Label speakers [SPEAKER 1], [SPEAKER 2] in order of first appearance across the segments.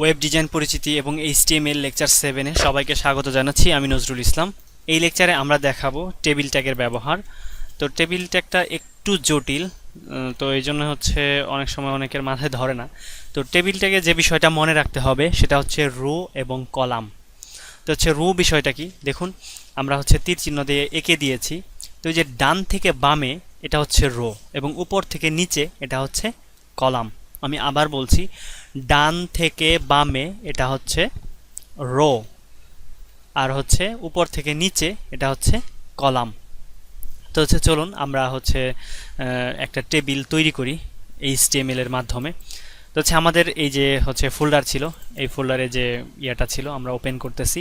[SPEAKER 1] Web design পরিচিতি এবং HTML lecture সেভেনে সবাইকে স্বাগত জানাচ্ছি, আমি নজরুল ইসলাম। এই লেকচারে আমরা দেখাবো টেবিল ট্যাগের ব্যবহার। তো টেবিল ট্যাগটা একটু জটিল তো এই জন্য হচ্ছে অনেক সময় অনেকের মাথায় ধরে না। তো টেবিল ট্যাগে যে বিষয়টা মনে রাখতে হবে সেটা হচ্ছে রো এবং কলাম। তো হচ্ছে রো বিষয়টা কি? দেখুন, আমরা হচ্ছে তীর চিহ্ন দিয়ে এঁকে দিয়েছি। তো যে ডান থেকে বামে এটা হচ্ছে রো এবং উপর থেকে নিচে এটা হচ্ছে কলাম। আমি আবার বলছি, ডান থেকে বামে এটা হচ্ছে রো, আর হচ্ছে উপর থেকে নিচে এটা হচ্ছে কলাম। তো হচ্ছে চলুন আমরা হচ্ছে একটা টেবিল তৈরি করি এইচটিএমএল এর মাধ্যমে। তো হচ্ছে আমাদের এই যে হচ্ছে ফোল্ডার ছিল, এই ফোল্ডারে যে ইয়েটা ছিল, আমরা ওপেন করতেছি,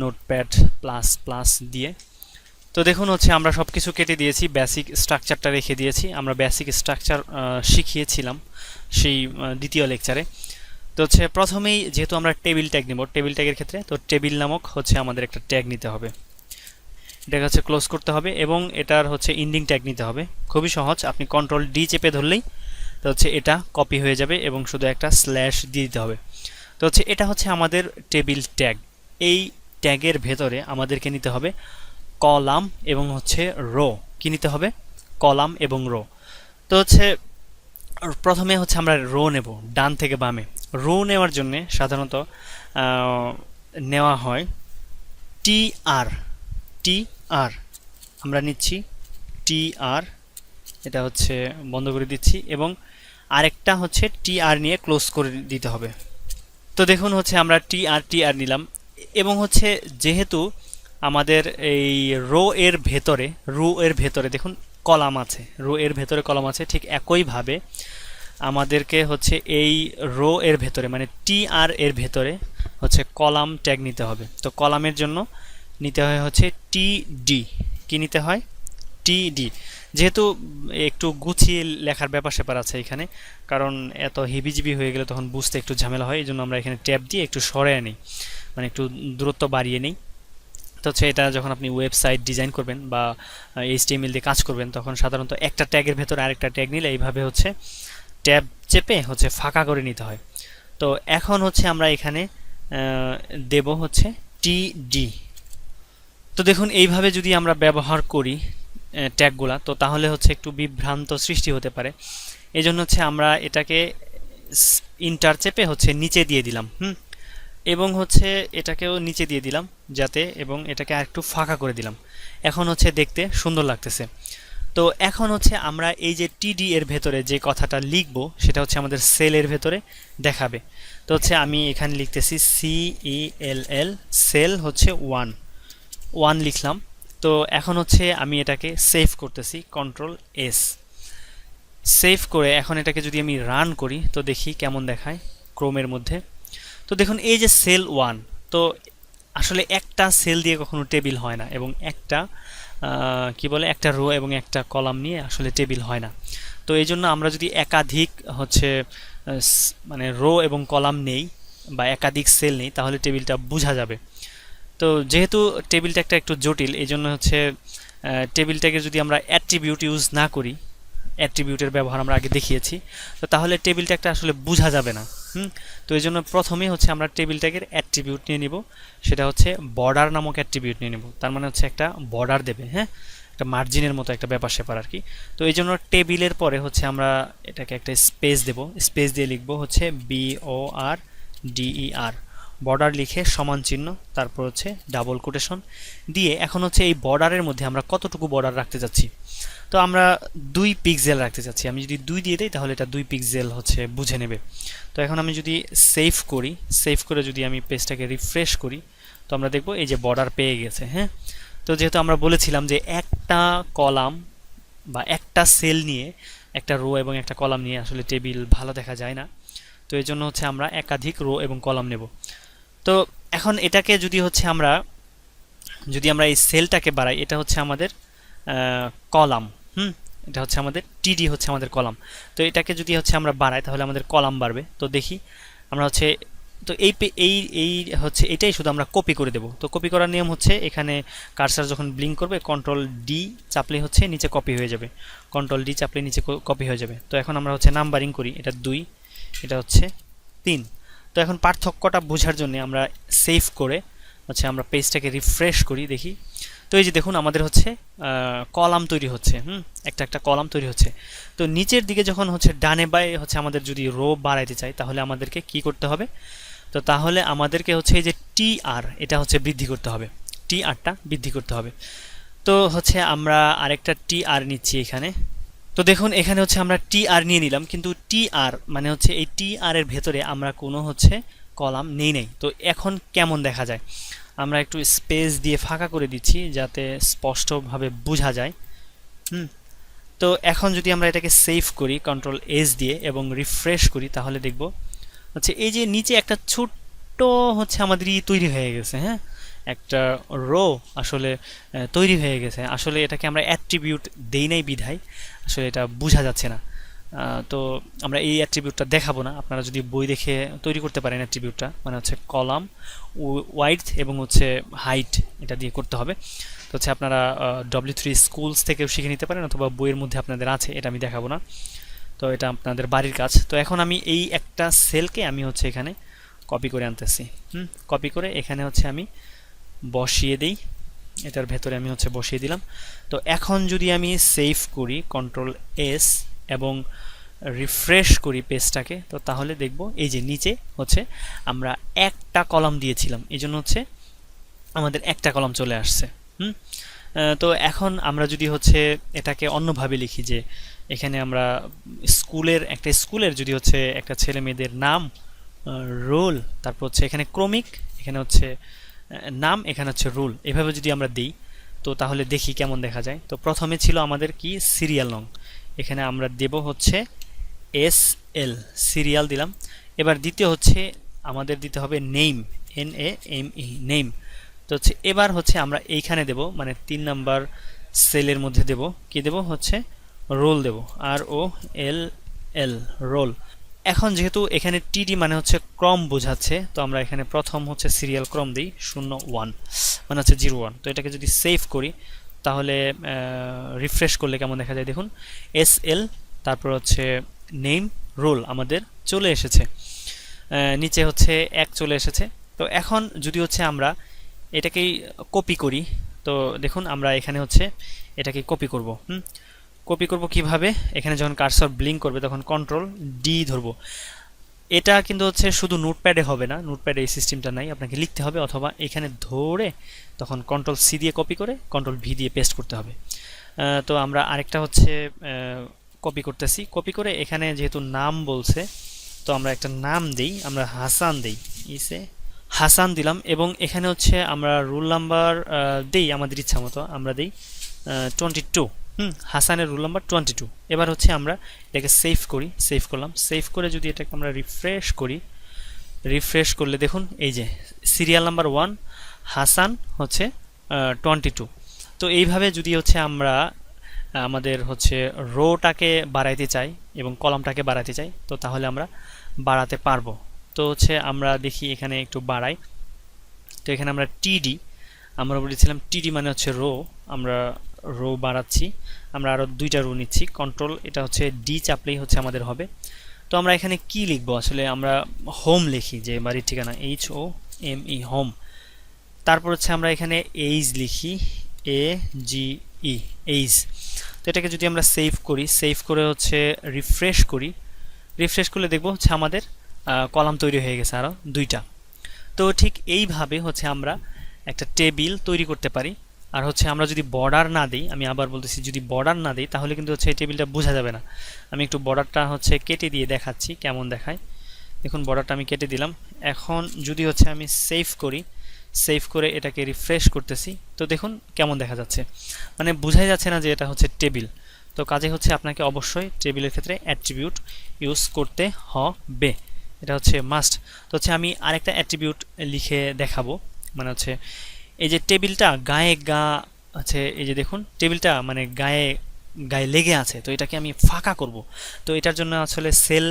[SPEAKER 1] নোটপ্যাড প্লাস প্লাস দিয়ে। তো দেখুন হচ্ছে আমরা সব কিছু কেটে দিয়েছি বেসিক স্ট্রাকচারটা রেখে দিয়েছি। আমরা বেসিক স্ট্রাকচার শিখিয়েছিলাম সেই দ্বিতীয় লেকচারে তো হচ্ছে প্রথমেই যেহেতু আমরা টেবিল ট্যাগ নেব টেবিল ট্যাগের ক্ষেত্রে, তো টেবিল নামক হচ্ছে আমাদের একটা ট্যাগ নিতে হবে। এটাকে হচ্ছে ক্লোজ করতে হবে এবং এটার হচ্ছে ইন্ডিং ট্যাগ নিতে হবে। খুবই সহজ, আপনি কন্ট্রোল ডি চেপে ধরলেই তো হচ্ছে এটা কপি হয়ে যাবে এবং শুধু একটা স্ল্যাশ দিয়ে দিতে হবে। তো হচ্ছে এটা হচ্ছে আমাদের টেবিল ট্যাগ এই ট্যাগের ভেতরে আমাদেরকে নিতে হবে কলাম এবং হচ্ছে রো। কি নিতে হবে? কলাম এবং রো। তো হচ্ছে, প্রথমে হচ্ছে আমরা রো নেব, ডান থেকে বামে। রো নেওয়ার জন্য সাধারণত নেওয়া হয় টি আর। টি আর, আমরা নিচ্ছি টি আর, এটা হচ্ছে বন্ধ করে দিচ্ছি এবং আরেকটা হচ্ছে টি আর নিয়ে ক্লোজ করে দিতে হবে। তো দেখুন হচ্ছে আমরা টি আর টি আর নিলাম। এবং হচ্ছে যেহেতু আমাদের এই রো এর ভেতরে, রো এর ভেতরে দেখুন কলাম আছে, রো এর ভেতরে কলাম আছে, ঠিক একইভাবে আমাদেরকে হচ্ছে এই রো এর ভেতরে মানে টি আর এর ভেতরে হচ্ছে কলাম ট্যাগ নিতে হবে। তো কলামের জন্য নিতে হয় হচ্ছে টি ডি কি নিতে হয়? টি ডি যেহেতু একটু গুছিয়ে লেখার ব্যাপার স্যাপার আছে এখানে, কারণ এত হিবিজিবি হয়ে গেলে তখন বুঝতে একটু ঝামেলা হয় এই জন্য আমরা এখানে ট্যাব দিয়ে একটু সরে নিই মানে একটু দূরত্ব বাড়িয়ে নিই। তো হচ্ছে এটা যখন আপনি ওয়েবসাইট ডিজাইন করবেন বা এইচটিএমএল দিয়ে কাজ করবেন, তখন সাধারণত একটা ট্যাগের ভেতরে আরেকটা ট্যাগ নিলে এইভাবে হচ্ছে ট্যাব চেপে হচ্ছে ফাঁকা করে নিতে হয়। তো এখন হচ্ছে আমরা এখানে দেব হচ্ছে টিডি তো দেখুন, এইভাবে যদি আমরা ব্যবহার করি ট্যাগগুলা তো তাহলে হচ্ছে একটু বিভ্রান্ত সৃষ্টি হতে পারে। এই জন্য হচ্ছে আমরা এটাকে ইন্টার চেপে হচ্ছে নিচে দিয়ে দিলাম, হুম? এবং হচ্ছে এটাকেও নিচে দিয়ে দিলাম যাতে এবং এটাকে আরেকটু ফাঁকা করে দিলাম। এখন হচ্ছে দেখতে সুন্দর লাগতেছে। তো এখন হচ্ছে আমরা এই যে টিডি এর ভেতরে যে কথাটা লিখব, সেটা হচ্ছে আমাদের সেলের ভেতরে দেখাবে। তো হচ্ছে আমি এখানে লিখতেছি C E L L cell হচ্ছে ওয়ান ওয়ান লিখলাম। তো এখন হচ্ছে আমি এটাকে সেভ করতেছি কন্ট্রোল এস সেভ করে এখন এটাকে যদি আমি রান করি, তো দেখি কেমন দেখায় ক্রোমের মধ্যে। তো দেখুন, এই যে সেল ওয়ান তো আসলে একটা সেল দিয়ে কখনো টেবিল হয় না এবং একটা কি বলে, একটা রো এবং একটা কলাম নিয়ে আসলে টেবিল হয় না। তো এই জন্য আমরা যদি একাধিক হচ্ছে মানে রো এবং কলাম নেই বা একাধিক সেল নেই, তাহলে টেবিলটা বোঝা যাবে। তো যেহেতু টেবিলটা একটা একটু জটিল, এই জন্য হচ্ছে টেবিলটাকে যদি আমরা অ্যাট্রিবিউট ইউজ না করি অ্যাট্রিবিউটের ব্যবহার আমরা আগে দেখিয়েছি, তো তাহলে টেবিলটা একটা আসলে বোঝা যাবে না। হুম? তো এই জন্য প্রথমেই হচ্ছে আমরা টেবিলটাকে অ্যাট্রিবিউট নিয়ে নিব। সেটা হচ্ছে বর্ডার নামক অ্যাট্রিবিউট নিয়ে নিব। তার মানে হচ্ছে একটা বর্ডার দেবে হ্যাঁ? একটা মার্জিনের মতো একটা ব্যাপার স্যাপার আর কি। তো এই জন্য টেবিলের পরে হচ্ছে আমরা এটাকে একটা স্পেস দেব। স্পেস দিয়ে লিখব হচ্ছে B O R D E R border লিখে সমান চিহ্ন, তারপর হচ্ছে ডাবল কোটেশন দিয়ে এখন হচ্ছে এই বর্ডারের মধ্যে আমরা কতটুকু বর্ডার রাখতে যাচ্ছি। তো আমরা দুই পিক্সেল রাখতে চাচ্ছি আমি যদি দুই দিয়ে দিই, তাহলে এটা দুই পিক্সেল হচ্ছে বুঝে নেবে। তো এখন আমি যদি সেভ করি সেভ করে যদি আমি পেজটাকে রিফ্রেশ করি, তো আমরা দেখব এই যে বর্ডার পেয়ে গেছে হ্যাঁ? তো যেহেতু আমরা বলেছিলাম যে একটা কলাম বা একটা সেল নিয়ে, একটা রো এবং একটা কলাম নিয়ে আসলে টেবিল ভালো দেখা যায় না, তো এই জন্য হচ্ছে আমরা একাধিক রো এবং কলাম নেব। তো এখন এটাকে যদি হচ্ছে আমরা, যদি আমরা এই সেলটাকে বাড়াই, এটা হচ্ছে আমাদের কলাম, হুম? এটা হচ্ছে আমাদের টিডি হচ্ছে আমাদের কলাম। তো এটাকে যদি হচ্ছে আমরা বাড়াই, তাহলে আমাদের কলাম বাড়বে। তো দেখি, আমরা হচ্ছে, তো এই এই এই হচ্ছে, এটাই শুধু আমরা কপি করে দেব। তো কপি করার নিয়ম হচ্ছে, এখানে কার্সার যখন ব্লিঙ্ক করবে কন্ট্রোল ডি চাপলে হচ্ছে নিচে কপি হয়ে যাবে। কন্ট্রোল ডি চাপলে নিচে কপি হয়ে যাবে। তো এখন আমরা হচ্ছে নাম্বারিং করি, এটা দুই, এটা হচ্ছে তিন। তো এখন পার্থক্যটা বোঝার জন্য আমরা সেভ করে হচ্ছে আমরা পেজটাকে রিফ্রেশ করি, দেখি। তো এই যে দেখুন, আমাদের হচ্ছে কলাম তৈরি হচ্ছে, হুম? একটা একটা কলাম তৈরি হচ্ছে। তো নিচের দিকে যখন হচ্ছে ডানে বাই হচ্ছে আমাদের যদি রো বাড়াইতে চাই, তাহলে আমাদেরকে কি করতে হবে? তো তাহলে আমাদেরকে হচ্ছে এই যে টি আর এটা হচ্ছে বৃদ্ধি করতে হবে। টি আরটা বৃদ্ধি করতে হবে। তো হচ্ছে আমরা আরেকটা টি আর নিচ্ছি এখানে। তো দেখুন, এখানে হচ্ছে আমরা টি আর নিয়ে নিলাম, কিন্তু টি আর মানে হচ্ছে এই টি আর এর ভেতরে আমরা কোনো হচ্ছে কলাম নেই নেই। তো এখন কেমন দেখা যায়? আমরা একটু স্পেস দিয়ে ফাঁকা করে দিচ্ছি যাতে স্পষ্টভাবে বোঝা যায়। হুম? তো এখন যদি আমরা এটাকে সেভ করি কন্ট্রোল এস দিয়ে এবং রিফ্রেশ করি, তাহলে দেখব হচ্ছে এই যে নিচে একটা ছোট্ট হচ্ছে আমাদের ই তৈরি হয়ে গেছে হ্যাঁ? একটা রো আসলে তৈরি হয়ে গেছে। আসলে এটাকে আমরা অ্যাট্রিবিউট দেই নাই বিধায়। আসলে এটা বোঝা যাচ্ছে না। তো আমরা এই অ্যাট্রিবিউটটা দেখাবো না। আপনারা যদি বই দেখে তৈরি করতে পারেন অ্যাট্রিবিউটটা মানে হচ্ছে কলাম ওয়াইড এবং হচ্ছে হাইট এটা দিয়ে করতে হবে। তো হচ্ছে আপনারা ডব্লিউ থ্রি স্কুলস থেকেও শিখে নিতে পারেন অথবা বইয়ের মধ্যে আপনাদের আছে, এটা আমি দেখাবো না। তো এটা আপনাদের বাড়ির কাজ। তো এখন আমি এই একটা সেলকে আমি হচ্ছে এখানে কপি করে আনতেছি। হুম কপি করে এখানে হচ্ছে আমি বসিয়ে দিই। এটার ভেতরে আমি হচ্ছে বসিয়ে দিলাম। তো এখন যদি আমি সেভ করি কন্ট্রোল এস এবং রিফ্রেশ করি পেজটাকে তো তাহলে দেখব এই যে নিচে হচ্ছে আমরা একটা কলাম দিয়েছিলাম। এই জন্য হচ্ছে আমাদের একটা কলাম চলে আসছে। তো এখন আমরা যদি হচ্ছে এটাকে অন্যভাবে লিখি যে এখানে আমরা স্কুলের, একটা স্কুলের যদি হচ্ছে একটা ছেলে মেয়েদের নাম রোল তারপর হচ্ছে এখানে ক্রমিক, এখানে হচ্ছে নাম এখানে হচ্ছে রোল। এভাবে যদি আমরা দিই, তো তাহলে দেখি কেমন দেখা যায়। তো প্রথমে ছিল আমাদের কি? সিরিয়াল নং। এখানে আমরা দেব হচ্ছে এস এল। সিরিয়াল দিলাম। এবার দ্বিতীয় হচ্ছে আমাদের দিতে হবে name N A M E name তো হচ্ছে এবার হচ্ছে আমরা এইখানে দেব মানে তিন নাম্বার সেলের মধ্যে দেব। কি দেব? হচ্ছে রোল দেব। আর ও এল এল, রোল। এখন যেহেতু এখানে টিডি মানে হচ্ছে ক্রম বোঝাচ্ছে, তো আমরা এখানে প্রথম হচ্ছে সিরিয়াল ক্রম দিই, শূন্য ওয়ান মানে হচ্ছে জিরো ওয়ান তো এটাকে যদি সেভ করি, তাহলে রিফ্রেশ করলে কেমন দেখা যায় দেখুন? এস এল তারপর হচ্ছে নেম রোল আমাদের চলে এসেছে। নিচে হচ্ছে এক চলে এসেছে। তো এখন যদি হচ্ছে আমরা এটাকেই কপি করি, তো দেখুন আমরা এখানে হচ্ছে এটাকে কপি করব। হুম? কপি করব কীভাবে? এখানে যখন কার্সর ব্লিঙ্ক করবে, তখন কন্ট্রোল ডি ধরবো। এটা কিন্তু হচ্ছে শুধু নোটপ্যাডে হবে না নোটপ্যাডে এই সিস্টেমটা নাই, আপনাকে লিখতে হবে অথবা এখানে ধরে তখন কন্ট্রোল সি দিয়ে কপি করে কন্ট্রোল ভি দিয়ে পেস্ট করতে হবে। তো আমরা আরেকটা হচ্ছে কপি করতেছি। কপি করে এখানে যেহেতু নাম বলছে, তো আমরা একটা নাম দিই, আমরা হাসান দিই। ইসে হাসান দিলাম এবং এখানে হচ্ছে আমরা রুল নাম্বার দিই আমাদের ইচ্ছা মতো আমরা দিই টোয়েন্টি টু হুম, হাসানের রুল নাম্বার টোয়েন্টি টু এবার হচ্ছে আমরা এটাকে সেভ করি সেভ করলাম। সেভ করে যদি এটাকে আমরা রিফ্রেশ করি রিফ্রেশ করলে দেখুন, এই যে সিরিয়াল নাম্বার ওয়ান হাসান হচ্ছে টোয়েন্টি টু তো এইভাবে যদি হচ্ছে আমরা আমাদের হচ্ছে রোটাকে বাড়াইতে চাই এবং কলামটাকে বাড়াইতে চাই, তো তাহলে আমরা বাড়াতে পারব। তো হচ্ছে আমরা দেখি এখানে একটু বাড়াই। তো এখানে আমরা টিডি আমরা বলেছিলাম টিডি মানে হচ্ছে রো আমরা রো বাড়াচ্ছি। আমরা আরও দুইটা রো নিচ্ছি। কন্ট্রোল এটা হচ্ছে ডি চাপলেই হচ্ছে আমাদের হবে। তো আমরা এখানে কি লিখব? আসলে আমরা হোম লিখি যে বাড়ির ঠিকানা H O M E home তারপর হচ্ছে আমরা এখানে এইজ লিখি। এ জি ই এইজ তো এটাকে যদি আমরা সেভ করি সেভ করে হচ্ছে রিফ্রেশ করি রিফ্রেশ করলে দেখব হচ্ছে আমাদের কলাম তৈরি হয়ে গেছে আরও দুইটা। তো ঠিক এইভাবে হচ্ছে আমরা একটা টেবিল তৈরি করতে পারি। আর হচ্ছে আমরা যদি বর্ডার না দিই, আমি আবার বলতেছি যদি বর্ডার না দিই, তাহলে কিন্তু হচ্ছে এই টেবিলটা বোঝা যাবে না। আমি একটু বর্ডারটা হচ্ছে কেটে দিয়ে দেখাচ্ছি, কেমন দেখায়। দেখুন বর্ডারটা আমি কেটে দিলাম। এখন যদি হচ্ছে আমি সেভ করি সেভ করে এটাকে রিফ্রেশ করতেছি, তো দেখুন কেমন দেখা যাচ্ছে। মানে বোঝাই যাচ্ছে না যে এটা হচ্ছে টেবিল তো কাজে হচ্ছে আপনাকে অবশ্যই টেবিলের ক্ষেত্রে অ্যাট্রিবিউট ইউজ করতে হবে। এটা হচ্ছে মাস্ট তো হচ্ছে আমি আরেকটা অ্যাট্রিবিউট লিখে দেখাবো। মানে হচ্ছে এই যে টেবিলটা গায়ে গা আছে, এই যে দেখুন, টেবিলটা মানে গায়ে গায়ে লেগে আছে, তো এটাকে আমি ফাঁকা করব। তো এটার জন্য আসলে সেল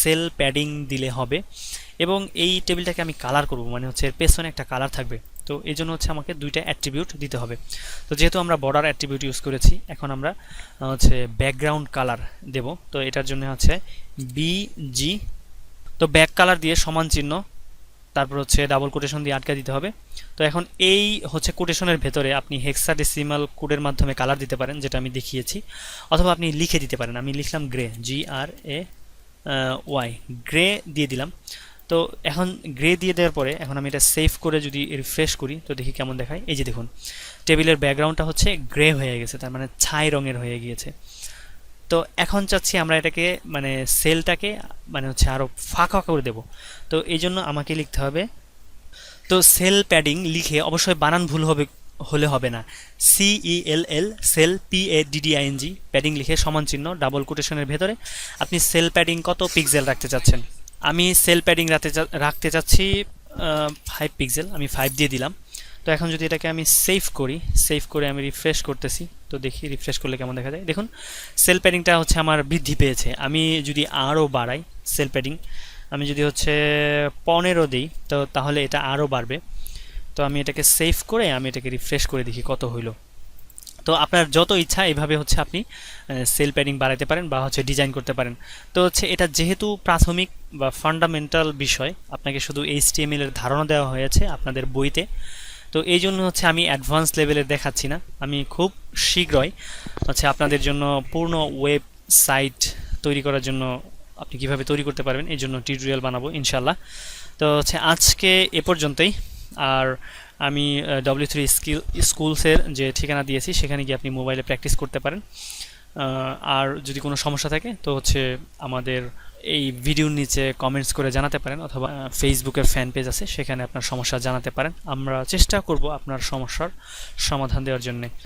[SPEAKER 1] সেল প্যাডিং দিলে হবে এবং এই টেবিলটাকে আমি কালার করব মানে হচ্ছে এর পেছনে একটা কালার থাকবে। তো এই জন্য হচ্ছে আমাকে দুইটা অ্যাট্রিবিউট দিতে হবে। তো যেহেতু আমরা বর্ডার অ্যাট্রিবিউট ইউজ করেছি, এখন আমরা হচ্ছে ব্যাকগ্রাউন্ড কালার দেব। তো এটার জন্য হচ্ছে বিজি তো ব্যাক কালার দিয়ে সমান চিহ্ন তারপর হচ্ছে ডাবল কোটেশন দিয়ে আটকা দিতে হবে। তো এখন এই হচ্ছে কোটেশনের ভেতরে আপনি হেক্সাডেসিমাল কোডের মাধ্যমে কালার দিতে পারেন, যেটা আমি দেখিয়েছি। অথবা আপনি লিখে দিতে পারেন, আমি লিখলাম gray G R A Y gray দিয়ে দিলাম। তো এখন গ্রে দিয়ে দেওয়ার পরে এখন আমি এটা সেভ করে যদি রিফ্রেশ করি, তো দেখি কেমন দেখায়। এই যে দেখুন টেবিলের ব্যাকগ্রাউন্ডটা হচ্ছে গ্রে হয়ে গেছে, তার মানে ছাই রঙের হয়ে গিয়েছে। তো এখন চাচ্ছি আমরা এটাকে মানে সেলটাকে মানে হচ্ছে আরও ফাঁকা করে দেব। তো এই জন্য আমাকে লিখতে হবে, তো সেল প্যাডিং লিখে অবশ্যই বানান ভুল হবে, হলে হবে না। C E L L cell P A D D I N G padding লিখে সমান চিহ্ন, ডাবল কোটেশনের ভেতরে। আপনি সেল প্যাডিং কত পিক্সেল রাখতে চাচ্ছেন? আমি সেল প্যাডিং রাখতে রাখতে চাচ্ছি ফাইভ পিক্সেল, আমি ফাইভ দিয়ে দিলাম। তো এখন যদি এটাকে আমি সেভ করি সেভ করে আমি রিফ্রেশ করতেছি, তো দেখি রিফ্রেশ করলে কেমন দেখা যায়। দেখুন সেল প্যাডিংটা হচ্ছে আমার বৃদ্ধি পেয়েছে। আমি যদি আরও বাড়াই সেল প্যাডিং আমি যদি হচ্ছে পনেরো দিই, তো তাহলে এটা আরও বাড়বে। তো আমি এটাকে সেভ করে আমি এটাকে রিফ্রেশ করে দেখি কত হইল। তো আপনার যত ইচ্ছা এইভাবে হচ্ছে আপনি সেল প্যাডিং বাড়াতে পারেন বা হচ্ছে ডিজাইন করতে পারেন। তো হচ্ছে এটা যেহেতু প্রাথমিক বা ফান্ডামেন্টাল বিষয়, আপনাকে শুধু এইচটিএমএল এর ধারণা দেওয়া হয়েছে আপনাদের বইতে তো এই জন্য হচ্ছে আমি অ্যাডভান্স লেভেলের দেখাচ্ছি না। আমি খুব শীঘ্রই হচ্ছে আপনাদের জন্য পূর্ণ ওয়েবসাইট তৈরি করার জন্য আপনি কীভাবে তৈরি করতে পারবেন, এই জন্য টিউটোরিয়াল বানাবো ইনশাল্লাহ তো হচ্ছে আজকে এ পর্যন্তই। আর আমি ডব্লিউ থ্রি স্কিল স্কুলসের যে ঠিকানা দিয়েছি, সেখানে গিয়ে আপনি মোবাইলে প্র্যাকটিস করতে পারেন। আর যদি কোনো সমস্যা থাকে, তো হচ্ছে আমাদের এই ভিডিওর নিচে কমেন্টস করে জানাতে পারেন অথবা ফেসবুকের ফ্যান পেজ আছে, সেখানে আপনার সমস্যা জানাতে পারেন। আমরা চেষ্টা করব আপনার সমস্যার সমাধান দেওয়ার জন্য।